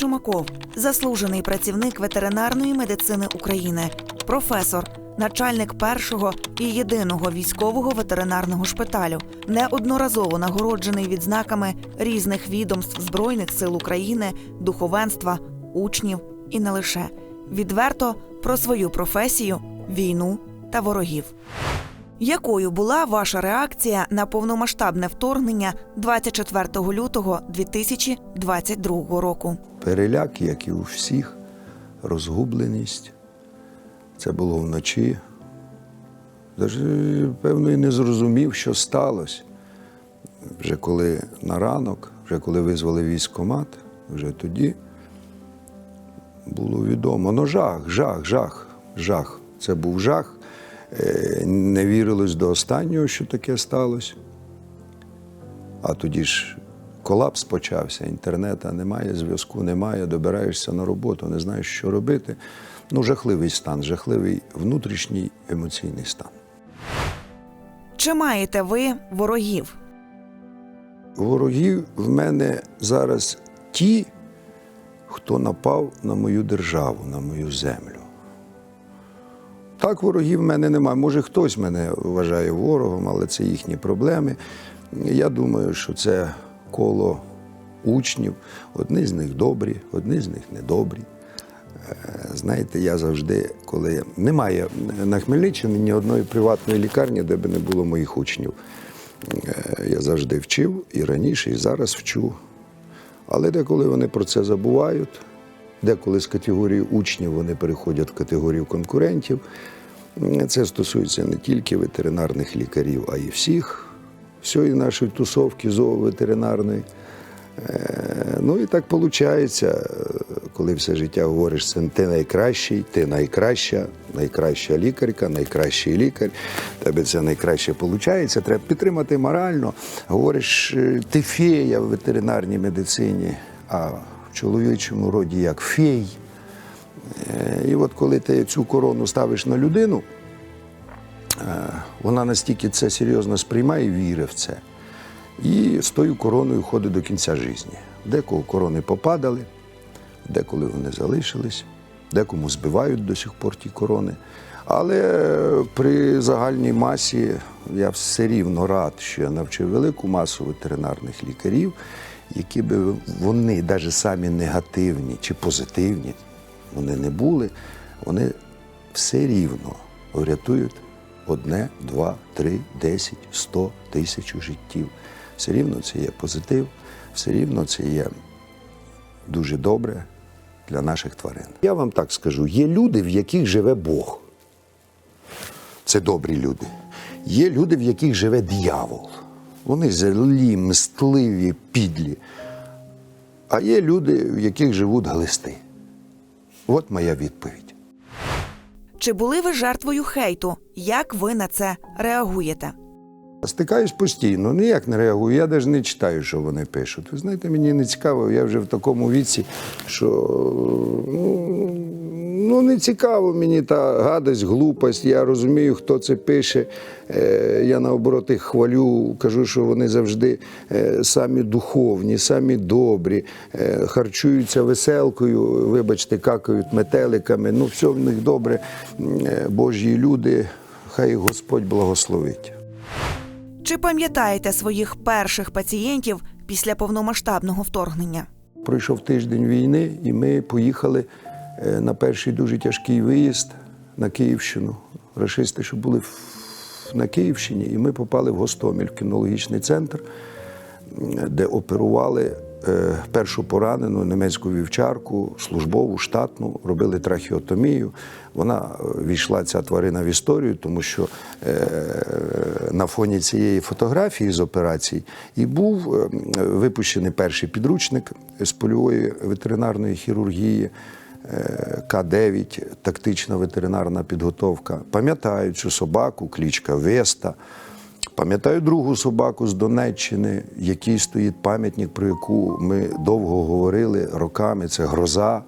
Чумаков, заслужений працівник ветеринарної медицини України, професор, начальник першого і єдиного військового ветеринарного шпиталю, неодноразово нагороджений відзнаками різних відомств Збройних сил України, духовенства, учнів і не лише відверто про свою професію, війну та ворогів. Якою була ваша реакція на повномасштабне вторгнення 24 лютого 2022 року? переляк, як і у всіх, розгубленість. Це було вночі. Даже, певно, і не зрозумів, що сталося. Вже коли на ранок, вже коли визвали військкомат, вже тоді було відомо. Ну, жах, жах, жах, жах. Це був жах. Е, Не вірилось до останнього, що таке сталося. А тоді ж колапс почався, інтернету немає, зв'язку немає, добираєшся на роботу, не знаєш, що робити. Ну, жахливий стан, жахливий внутрішній емоційний стан. Чи маєте ви ворогів? Ворогів в мене зараз ті, хто напав на мою державу, на мою землю. Так, ворогів в мене немає. Може, хтось мене вважає ворогом, але це їхні проблеми. Я думаю, що це коло учнів. Одні з них добрі, одні з них недобрі. Е, Знаєте, я завжди, коли немає на Хмельниччині ні одної приватної лікарні, де би не було моїх учнів. Е, Я завжди вчив і раніше, і зараз вчу. Але деколи вони про це забувають, деколи з категорії учнів вони переходять в категорію конкурентів. Це стосується не тільки ветеринарних лікарів, а й всіх, всієї нашої тусовки зооветеринарної. Е, Ну і так виходить, коли все життя говориш, ти найкращий, ти найкраща, найкраща лікарка, найкращий лікар. Тебе це найкраще виходить. Треба підтримати морально. Говориш, ти фея в ветеринарній медицині, а чоловічому роді як фей. Е, І от коли ти цю корону ставиш на людину, е, вона настільки це серйозно сприймає і вірить в це. І з тою короною ходить до кінця життя. Декого корони попадали, деколи вони залишились, декому збивають до сих пор ті корони. Але при загальній масі я все рівно рад, що я навчив велику масу ветеринарних лікарів, які би вони, навіть самі негативні чи позитивні, вони не були, вони все рівно врятують одне, два, три, десять, сто, тисячу життів. Все рівно це є позитив, все рівно це є дуже добре для наших тварин. Я вам так скажу: є люди, в яких живе Бог. Це добрі люди. Є люди, в яких живе диявол. Вони злі, мстливі, підлі. А є люди, в яких живуть глисти. От моя відповідь. Чи були ви жертвою хейту? Як ви на це реагуєте? Стикаюсь постійно, ніяк не реагую. Я навіть не читаю, що вони пишуть. Ви знаєте, мені не цікаво, я вже в такому віці, що ну, ну не цікаво мені та гадость, глупость. Я розумію, хто це пише. Е, Я наоборот їх хвалю, кажу, що вони завжди е, самі духовні, самі добрі, е, харчуються веселкою, вибачте, какають метеликами. Ну, все в них добре. Божі люди, хай Господь благословить. Чи пам'ятаєте своїх перших пацієнтів після повномасштабного вторгнення? Пройшов тиждень війни, і ми поїхали на перший дуже тяжкий виїзд на Київщину. Рашисти, що були на Київщині, і ми попали в Гостомель, в кінологічний центр, де оперували е, першу поранену німецьку вівчарку, службову, штатну, робили трахеотомію. Вона е, війшла ця тварина в історію, тому що е, на фоні цієї фотографії з операцій і був е, випущений перший підручник з польової ветеринарної хірургії. Е, К9, тактична ветеринарна підготовка. Пам'ятають цю собаку, клічка Веста. Пам'ятаю другу собаку з Донеччини, який стоїть пам'ятник, про яку ми довго говорили роками. Це гроза,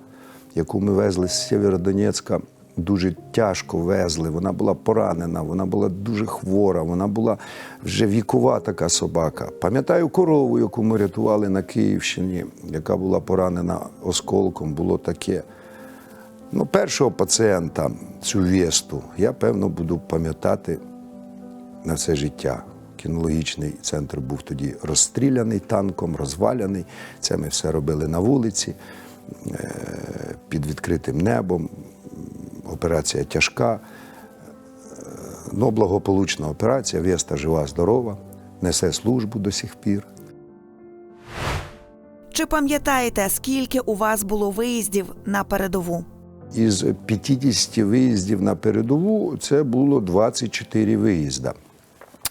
яку ми везли з Сєвєродонецька дуже тяжко везли. Вона була поранена, вона була дуже хвора, вона була вже вікова така собака. Пам'ятаю корову, яку ми рятували на Київщині, яка була поранена осколком, було таке. Ну, першого пацієнта, цю весту, я певно буду пам'ятати на все життя. Кінологічний центр був тоді розстріляний танком, розваляний. Це ми все робили на вулиці е, під відкритим небом. Операція тяжка. Е, Ну, благополучна операція, Веста жива, здорова, несе службу до сих пір. Чи пам'ятаєте, скільки у вас було виїздів на передову? Із 50 виїздів на передову це було 24 виїзда.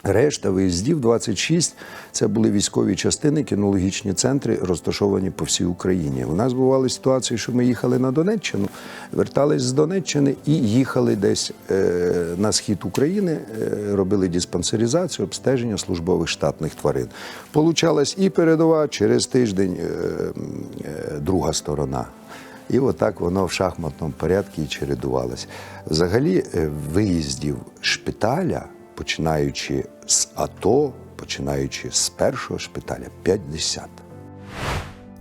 Решта виїздів, 26, це були військові частини, кінологічні центри, розташовані по всій Україні. У нас бували ситуації, що ми їхали на Донеччину, вертались з Донеччини і їхали десь е, на схід України, е, робили диспансеризацію, обстеження службових штатних тварин. Получалась і передова через тиждень е, друга сторона. І отак воно в шахматному порядку і чередувалось. Взагалі, е, виїздів шпиталя, починаючи з АТО, починаючи з першого шпиталя, 50.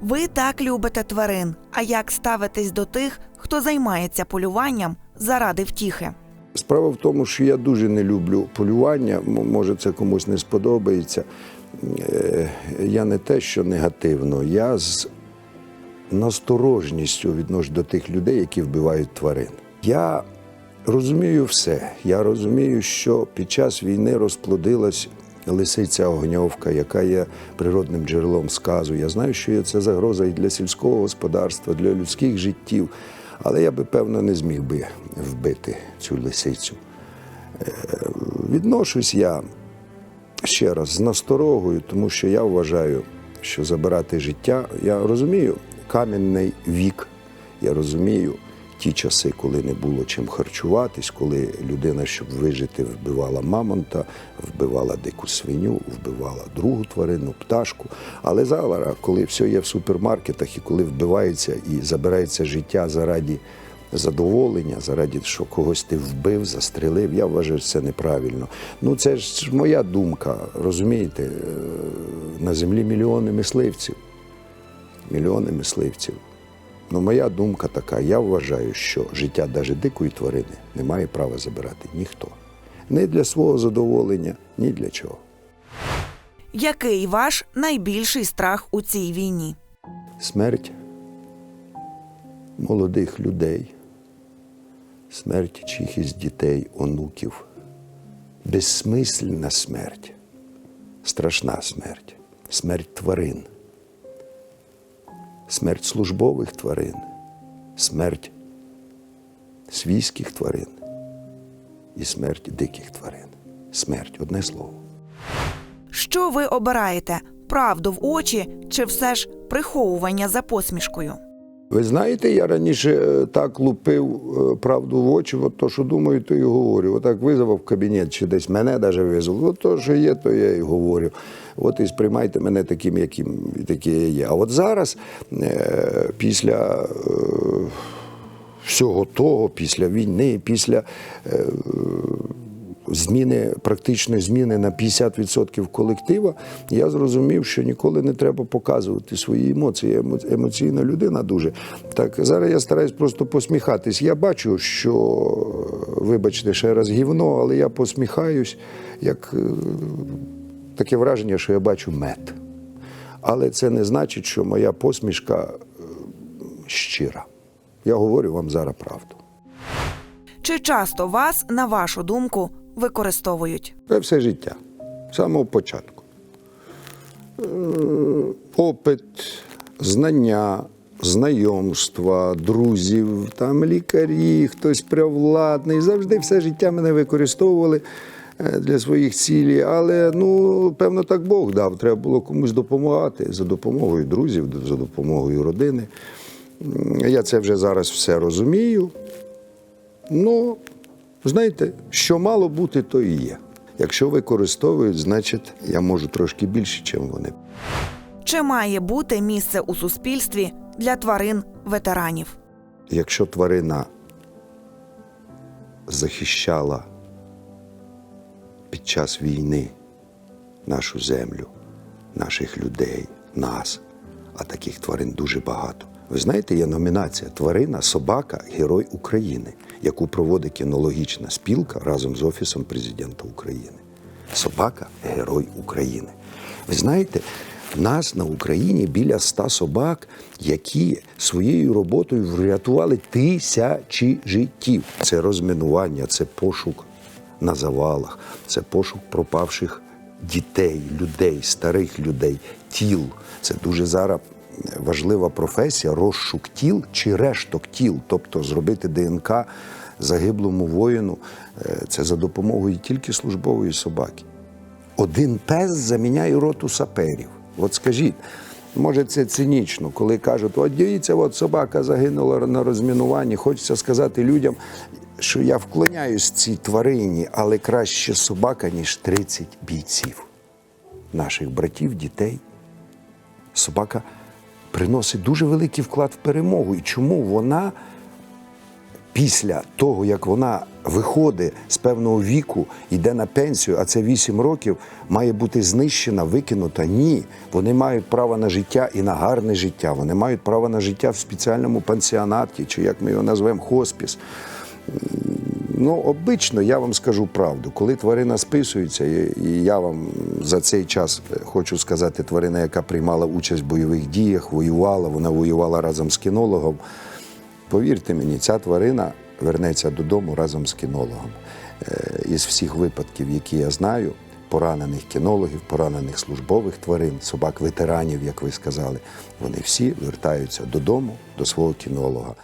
Ви так любите тварин. А як ставитесь до тих, хто займається полюванням заради втіхи? Справа в тому, що я дуже не люблю полювання. Може, це комусь не сподобається. Е, Я не те, що негативно, я з насторожністю відношу до тих людей, які вбивають тварин. Я розумію все. Я розумію, що під час війни розплодилась лисиця огньовка, яка є природним джерелом сказу. Я знаю, що є це загроза і для сільського господарства, для людських життів. Але я би, певно, не зміг би вбити цю лисицю. Е, Відношусь я ще раз з насторогою, тому що я вважаю, що забирати життя, я розумію кам'яний вік, я розумію ті часи, коли не було чим харчуватись, коли людина, щоб вижити, вбивала мамонта, вбивала дику свиню, вбивала другу тварину, пташку. Але зараз, коли все є в супермаркетах і коли вбивається і забирається життя заради задоволення, заради що когось ти вбив, застрелив, я вважаю, це неправильно. Ну це ж моя думка, розумієте, Е, на землі мільйони мисливців. Мільйони мисливців. Ну, моя думка така: я вважаю, що життя навіть дикої тварини не має права забирати ніхто. Не для свого задоволення, ні для чого. Який ваш найбільший страх у цій війні? Смерть молодих людей, смерть чиїхось дітей, онуків, безсмисленна смерть, страшна смерть, смерть тварин, смерть службових тварин, смерть свійських тварин і смерть диких тварин. Смерть одне слово. Що ви обираєте? Правду в очі чи все ж приховування за посмішкою? Ви знаєте, я раніше е, так лупив е, правду в очі, от то, що думаю, то і говорю. Отак визвав в кабінет чи десь мене навіть визвав. От то, що є, то я і говорю. От і сприймайте мене таким, яким такі я є. А от зараз, е, після всього того, після війни, після. Е, зміни, практичної зміни на 50% колектива, я зрозумів, що ніколи не треба показувати свої емоції. Я емоційна людина дуже. Так зараз я стараюсь просто посміхатись. Я бачу, що, вибачте, ще раз гівно, але я посміхаюсь, як е, таке враження, що я бачу мед. Але це не значить, що моя посмішка е, щира. Я говорю вам зараз правду. Чи часто вас, на вашу думку, використовують? Все життя. З самого початку. Е, Опит, знання, знайомства, друзів, там лікарі, хтось привладний. Завжди все життя мене використовували е, для своїх цілей. Але ну, певно, так Бог дав. Треба було комусь допомагати за допомогою друзів, за допомогою родини. Я це вже зараз все розумію. Ну, знаєте, що мало бути, то і є. Якщо використовують, значить я можу трошки більше, ніж вони. Чи має бути місце у суспільстві для тварин ветеранів? Якщо тварина захищала під час війни нашу землю, наших людей, нас, а таких тварин дуже багато. Ви знаєте, є номінація Тварина, собака, Герой України, яку проводить кінологічна спілка разом з Офісом президента України. Собака Герой України. Ви знаєте, в нас на Україні біля ста собак, які своєю роботою врятували тисячі життів. Це розмінування, це пошук на завалах, це пошук пропавших дітей, людей, старих людей, тіл. Це дуже зараз важлива професія розшук тіл чи решток тіл, тобто зробити ДНК загиблому воїну. е, Це за допомогою тільки службової собаки. Один пес заміняє роту саперів. От скажіть, може це цинічно, коли кажуть, от дивіться, от собака загинула на розмінуванні. Хочеться сказати людям, що я вклоняюсь цій тварині, але краще собака, ніж 30 бійців, наших братів, дітей. Собака приносить дуже великий вклад в перемогу. І чому вона після того, як вона виходить з певного віку, йде на пенсію, а це 8 років, має бути знищена, викинута. Ні. Вони мають право на життя і на гарне життя. Вони мають право на життя в спеціальному пансіонаті, чи як ми його назвемо, хоспіс. Ну, обично, я вам скажу правду, коли тварина списується, і, я вам за цей час е, хочу сказати, тварина, яка приймала участь в бойових діях, воювала, вона воювала разом з кінологом. Повірте мені, ця тварина вернеться додому разом з кінологом. Е, Із всіх випадків, які я знаю, поранених кінологів, поранених службових тварин, собак-ветеранів, як ви сказали, вони всі вертаються додому до свого кінолога.